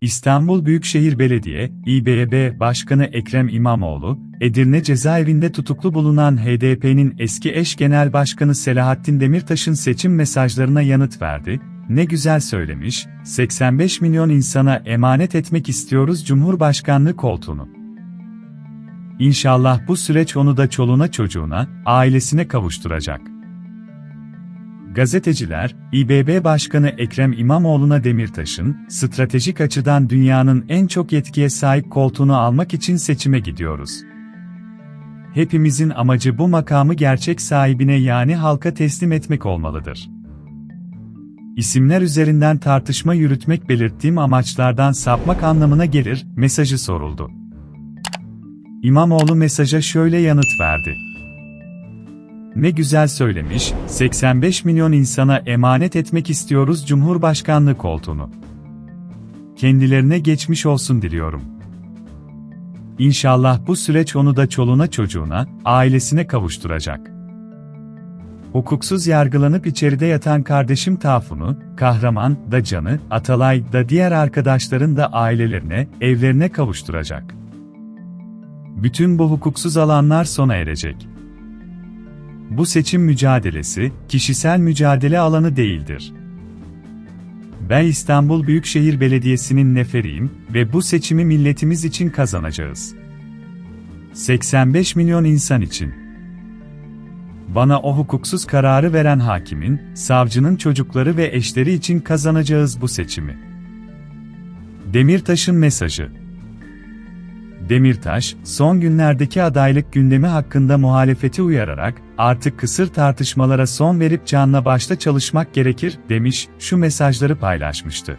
İstanbul Büyükşehir Belediye, İBB Başkanı Ekrem İmamoğlu, Edirne cezaevinde tutuklu bulunan HDP'nin eski eş genel başkanı Selahattin Demirtaş'ın seçim mesajlarına yanıt verdi. Ne güzel söylemiş, 85 milyon insana emanet etmek istiyoruz Cumhurbaşkanlığı koltuğunu. İnşallah bu süreç onu da çoluğuna çocuğuna, ailesine kavuşturacak. Gazeteciler, İBB Başkanı Ekrem İmamoğlu'na Demirtaş'ın, stratejik açıdan dünyanın en çok yetkiye sahip koltuğunu almak için seçime gidiyoruz. Hepimizin amacı bu makamı gerçek sahibine yani halka teslim etmek olmalıdır. İsimler üzerinden tartışma yürütmek belirttiğim amaçlardan sapmak anlamına gelir, mesajı soruldu. İmamoğlu mesaja şöyle yanıt verdi. Ne güzel söylemiş, 85 milyon insana emanet etmek istiyoruz Cumhurbaşkanlığı koltuğunu. Kendilerine geçmiş olsun diliyorum. İnşallah bu süreç onu da çoluğuna çocuğuna, ailesine kavuşturacak. Hukuksuz yargılanıp içeride yatan kardeşim Tafun'u, Kahraman da Can'ı, Atalay da diğer arkadaşların da ailelerine, evlerine kavuşturacak. Bütün bu hukuksuz alanlar sona erecek. Bu seçim mücadelesi, kişisel mücadele alanı değildir. Ben İstanbul Büyükşehir Belediyesi'nin neferiyim ve bu seçimi milletimiz için kazanacağız. 85 milyon insan için. Bana o hukuksuz kararı veren hakimin, savcının çocukları ve eşleri için kazanacağız bu seçimi. Demirtaş'ın mesajı Demirtaş, son günlerdeki adaylık gündemi hakkında muhalefeti uyararak, artık kısır tartışmalara son verip canla başta çalışmak gerekir, demiş, şu mesajları paylaşmıştı.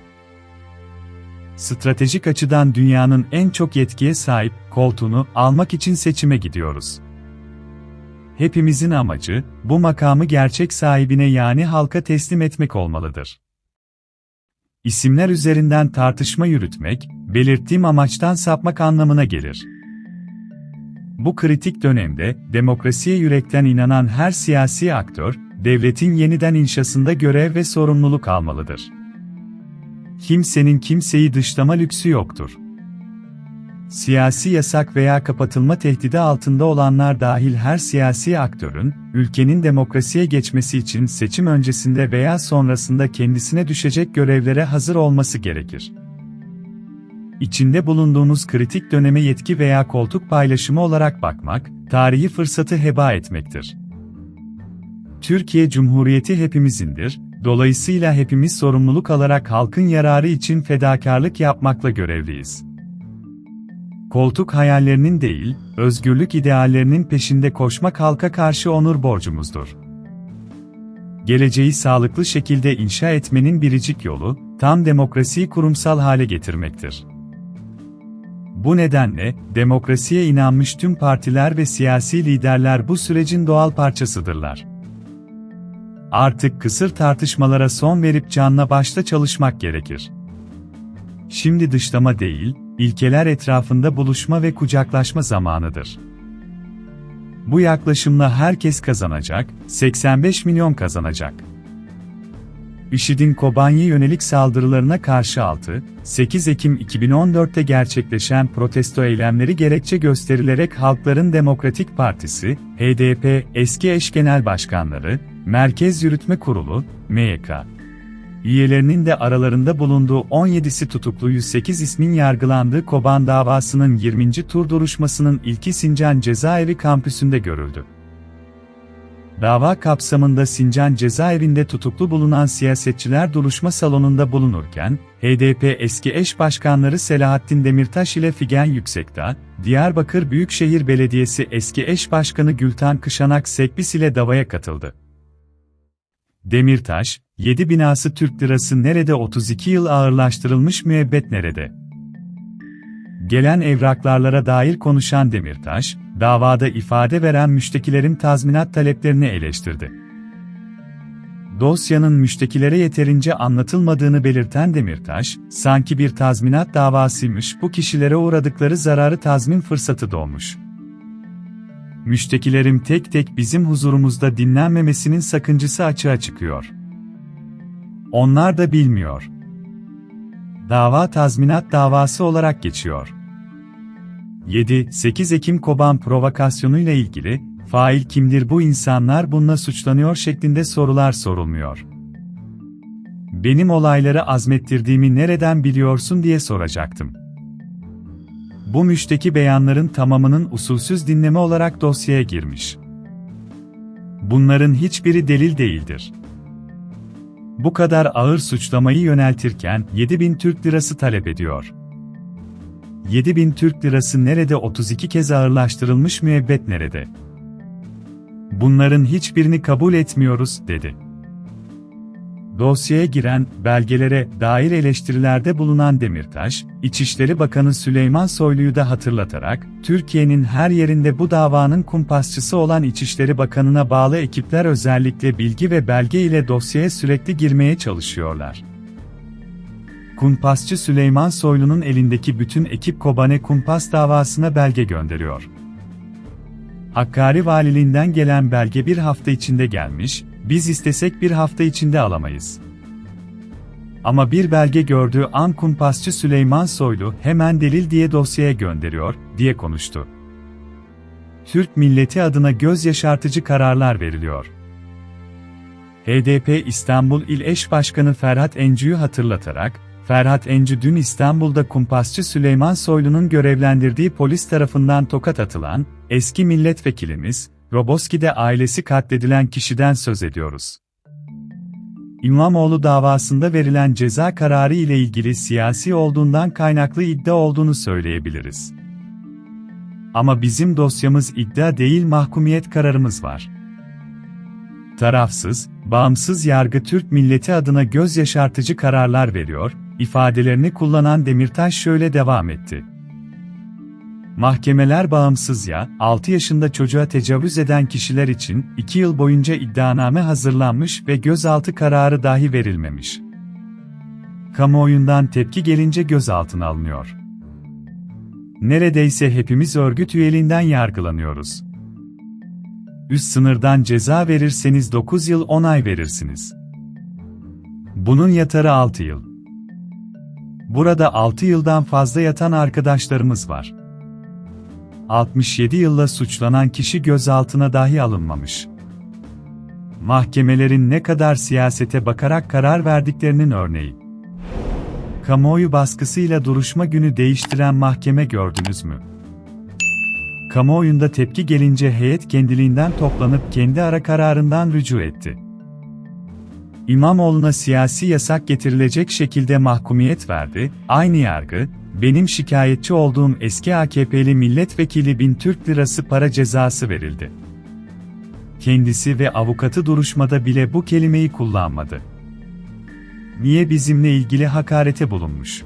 Stratejik açıdan dünyanın en çok yetkiye sahip koltuğunu almak için seçime gidiyoruz. Hepimizin amacı, bu makamı gerçek sahibine yani halka teslim etmek olmalıdır. İsimler üzerinden tartışma yürütmek, belirttiğim amaçtan sapmak anlamına gelir. Bu kritik dönemde, demokrasiye yürekten inanan her siyasi aktör, devletin yeniden inşasında görev ve sorumluluk almalıdır. Kimsenin kimseyi dışlama lüksü yoktur. Siyasi yasak veya kapatılma tehdidi altında olanlar dahil her siyasi aktörün, ülkenin demokrasiye geçmesi için seçim öncesinde veya sonrasında kendisine düşecek görevlere hazır olması gerekir. İçinde bulunduğunuz kritik döneme yetki veya koltuk paylaşımı olarak bakmak, tarihi fırsatı heba etmektir. Türkiye Cumhuriyeti hepimizindir, dolayısıyla hepimiz sorumluluk alarak halkın yararı için fedakarlık yapmakla görevliyiz. Koltuk hayallerinin değil, özgürlük ideallerinin peşinde koşmak halka karşı onur borcumuzdur. Geleceği sağlıklı şekilde inşa etmenin biricik yolu, tam demokrasiyi kurumsal hale getirmektir. Bu nedenle, demokrasiye inanmış tüm partiler ve siyasi liderler bu sürecin doğal parçasıdırlar. Artık kısır tartışmalara son verip canla başta çalışmak gerekir. Şimdi dışlama değil, ilkeler etrafında buluşma ve kucaklaşma zamanıdır. Bu yaklaşımla herkes kazanacak, 85 milyon kazanacak. IŞİD'in Kobani'ye yönelik saldırılarına karşı 6, 8 Ekim 2014'te gerçekleşen protesto eylemleri gerekçe gösterilerek Halkların Demokratik Partisi, HDP, eski eş genel başkanları, Merkez Yürütme Kurulu, MYK, üyelerinin de aralarında bulunduğu 17'si tutuklu 108 ismin yargılandığı Koban davasının 20. tur duruşmasının ilki Sincan Cezaevi kampüsünde görüldü. Dava kapsamında Sincan cezaevinde tutuklu bulunan siyasetçiler duruşma salonunda bulunurken, HDP eski eş başkanları Selahattin Demirtaş ile Figen Yüksekdağ, Diyarbakır Büyükşehir Belediyesi eski eş başkanı Gültan Kışanak Sekbis ile davaya katıldı. Demirtaş, 7 binası Türk lirası nerede 32 yıl ağırlaştırılmış müebbet nerede? Gelen evraklarlara dair konuşan Demirtaş, davada ifade veren müştekilerin tazminat taleplerini eleştirdi. Dosyanın müştekilere yeterince anlatılmadığını belirten Demirtaş, sanki bir tazminat davasıymış bu kişilere uğradıkları zararı tazmin fırsatı doğmuş. Müştekilerim tek tek bizim huzurumuzda dinlenmemesinin sakıncası açığa çıkıyor. Onlar da bilmiyor. dava tazminat davası olarak geçiyor. 7-8 Ekim Koban provokasyonuyla ilgili, fail kimdir bu insanlar bununla suçlanıyor şeklinde sorular sorulmuyor. Benim olayları azmettirdiğimi nereden biliyorsun diye soracaktım. Bu müşteki beyanların tamamının usulsüz dinleme olarak dosyaya girmiş. Bunların hiçbiri delil değildir. Bu kadar ağır suçlamayı yöneltirken 7000 Türk lirası talep ediyor. 7000 Türk lirası nerede 32 kez ağırlaştırılmış müebbet nerede? Bunların hiçbirini kabul etmiyoruz, dedi. Dosyaya giren, belgelere dair eleştirilerde bulunan Demirtaş, İçişleri Bakanı Süleyman Soylu'yu da hatırlatarak, Türkiye'nin her yerinde bu davanın kumpasçısı olan İçişleri Bakanı'na bağlı ekipler özellikle bilgi ve belge ile dosyaya sürekli girmeye çalışıyorlar. Kumpasçı Süleyman Soylu'nun elindeki bütün ekip Kobane kumpas davasına belge gönderiyor. Hakkari Valiliğinden gelen belge bir hafta içinde gelmiş, biz istesek bir hafta içinde alamayız. Ama bir belge gördüğü an kumpasçı Süleyman Soylu hemen delil diye dosyaya gönderiyor, diye konuştu. Türk milleti adına göz yaşartıcı kararlar veriliyor. HDP İstanbul İl Eş Başkanı Ferhat Encü'yü hatırlatarak, Ferhat Encü dün İstanbul'da kumpasçı Süleyman Soylu'nun görevlendirdiği polis tarafından tokat atılan, eski milletvekilimiz, Roboski'de ailesi katledilen kişiden söz ediyoruz. İmamoğlu davasında verilen ceza kararı ile ilgili siyasi olduğundan kaynaklı iddia olduğunu söyleyebiliriz. Ama bizim dosyamız iddia değil mahkumiyet kararımız var. Tarafsız, bağımsız yargı Türk milleti adına göz yaşartıcı kararlar veriyor, ifadelerini kullanan Demirtaş şöyle devam etti. Mahkemeler bağımsız ya, 6 yaşında çocuğa tecavüz eden kişiler için 2 yıl boyunca iddianame hazırlanmış ve gözaltı kararı dahi verilmemiş. Kamuoyundan tepki gelince gözaltına alınıyor. Neredeyse hepimiz örgüt üyeliğinden yargılanıyoruz. Üst sınırdan ceza verirseniz 9 yıl 10 ay verirsiniz. Bunun yatarı 6 yıl. Burada 6 yıldan fazla yatan arkadaşlarımız var. 67 yılla suçlanan kişi gözaltına dahi alınmamış. Mahkemelerin ne kadar siyasete bakarak karar verdiklerinin örneği. Kamuoyu baskısıyla duruşma günü değiştiren mahkeme gördünüz mü? Kamuoyunda tepki gelince heyet kendiliğinden toplanıp kendi ara kararından rücu etti. İmamoğlu'na siyasi yasak getirilecek şekilde mahkumiyet verdi, aynı yargı, benim şikayetçi olduğum eski AKP'li milletvekili bin Türk lirası para cezası verildi. Kendisi ve avukatı duruşmada bile bu kelimeyi kullanmadı. Niye bizimle ilgili hakarete bulunmuş?